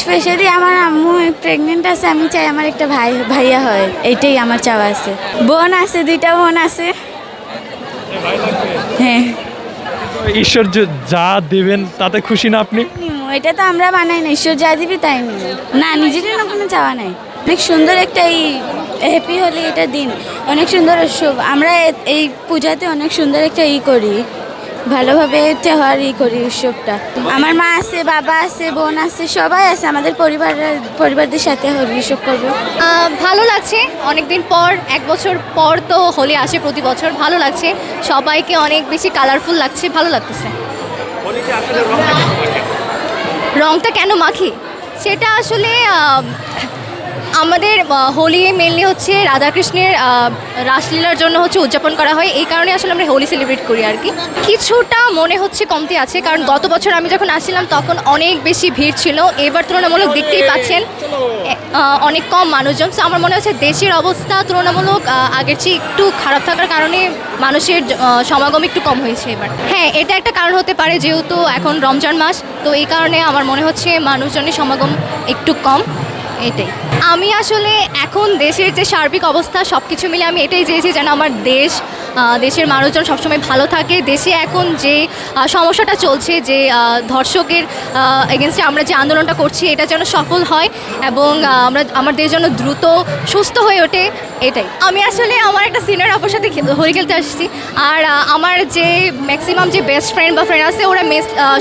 Specially আমার আম্মু pregnant আছে আমি চাই আমার একটা ভাই ভাইয়া হয়। এইটাই আমার চাওয়া আছে। বোন আছে দুইটা বোন আছে। হ্যাঁ। ঈশ্বর যা দেবেন তাতে খুশি না আপনি? এটা তো আমরা বানাই না ঈশ্বর যা দিবি তাই নিব না নিজের জন্য কোনো চাওয়া নাই। অনেক সুন্দর একটা এই হ্যাপি হলে এটা দিন। অনেক সুন্দর উৎসব। আমরা এই পূজাতে অনেক সুন্দর একটা ই করি। ভালোভাবে তেহার ই করি উৎসবটা। আমার মা আছে, বাবা আছে, বোন আছে, সবাই আছে, আমাদের পরিবারের পরিবারদের সাথে হোলি উৎসব করব। ভালো লাগছে। অনেকদিন পর, এক বছর পর তো হোলি আসে প্রতি বছর। ভালো লাগছে। সবাইকে অনেক বেশি কালারফুল লাগছে, ভালো লাগতেছে। রংটা কেন মাখি? সেটা আসলে আমাদের হোলি মেনলি হচ্ছে রাধাকৃষ্ণের রাসলীলার জন্য হচ্ছে উদযাপন করা হয়। এই কারণে আসলে আমরা হোলি সেলিব্রেট করি আর কি। কিছুটা মনে হচ্ছে কমতি আছে, কারণ গত বছর আমি যখন আসছিলাম তখন অনেক বেশি ভিড় ছিল। এবার তুলনামূলক দেখতেই পাচ্ছেন অনেক কম মানুষজন। তো আমার মনে হচ্ছে দেশের অবস্থা তুলনামূলক আগের চেয়ে একটু খারাপ থাকার কারণে মানুষের সমাগম একটু কম হয়েছে এবার। হ্যাঁ এটা একটা কারণ হতে পারে, যেহেতু এখন রমজান মাস। তো এই কারণে আমার মনে হচ্ছে মানুষজনের সমাগম একটু কম। এটাই। আমি আসলে এখন দেশের যে সার্বিক অবস্থা সব কিছু মিলে আমি এটাই চেয়েছি যেন আমার দেশ দেশের মানুষজন সবসময় ভালো থাকে। দেশে এখন যে সমস্যাটা চলছে, যে ধর্ষকের এগেনস্টে আমরা যে আন্দোলনটা করছি, এটা যেন সফল হয় এবং আমরা, আমার দেশ যেন দ্রুত সুস্থ হয়ে ওঠে, এটাই। আমি আসলে আমার একটা সিনিয়র আপুর সাথে হোলি খেলতে আসছি। আর আমার যে ম্যাক্সিমাম যে বেস্ট ফ্রেন্ড বা ফ্রেন্ড আছে, ওরা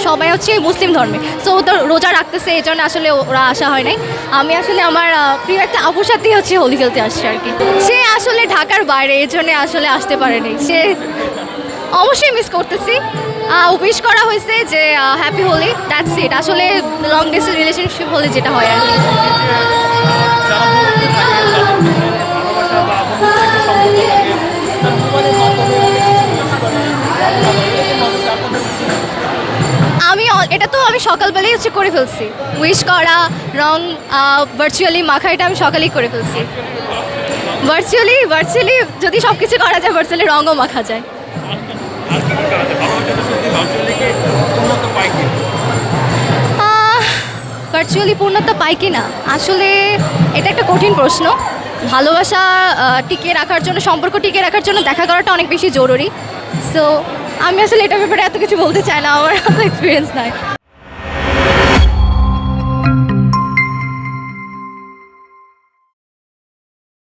সবাই হচ্ছে মুসলিম ধর্মে। সো তো রোজা রাখতেছে, এই জন্য আসলে ওরা আসা হয় নাই। আমি আসলে আমার প্রিয় একটা আপুর সাথেই হচ্ছে হোলি খেলতে আসছি আর কি। সে আসলে ঢাকার বাইরে, এই জন্য আসলে আসতে পারেনি সে অবশ্যই মিস করতেছি। উইশ করা হয়েছে যে হ্যাপি হোলি। দ্যাটস ইট আসলে লং ডিস্টেন্স রিলেশনশিপ হলে যেটা হয় আর আমি এটা তো আমি সকালবেলাই হচ্ছে করে ফেলছি। উইশ করা রং ভার্চুয়ালি মাখা, এটা আমি সকালেই করে ফেলছি। ভার্চুয়ালি ভার্চুয়ালি যদি সব কিছু করা যায় ভার্চুয়ালি রঙও মাখা যায়। ভার্চুয়ালি পূর্ণতা পাই কি না আসলে এটা একটা কঠিন প্রশ্ন। ভালোবাসা টিকিয়ে রাখার জন্য, সম্পর্ক টিকিয়ে রাখার জন্য দেখা করাটা অনেক বেশি জরুরি। সো আমি আসলে এটার ব্যাপারে এত কিছু বলতে চাই না, আমার এত এক্সপিরিয়েন্স নাই।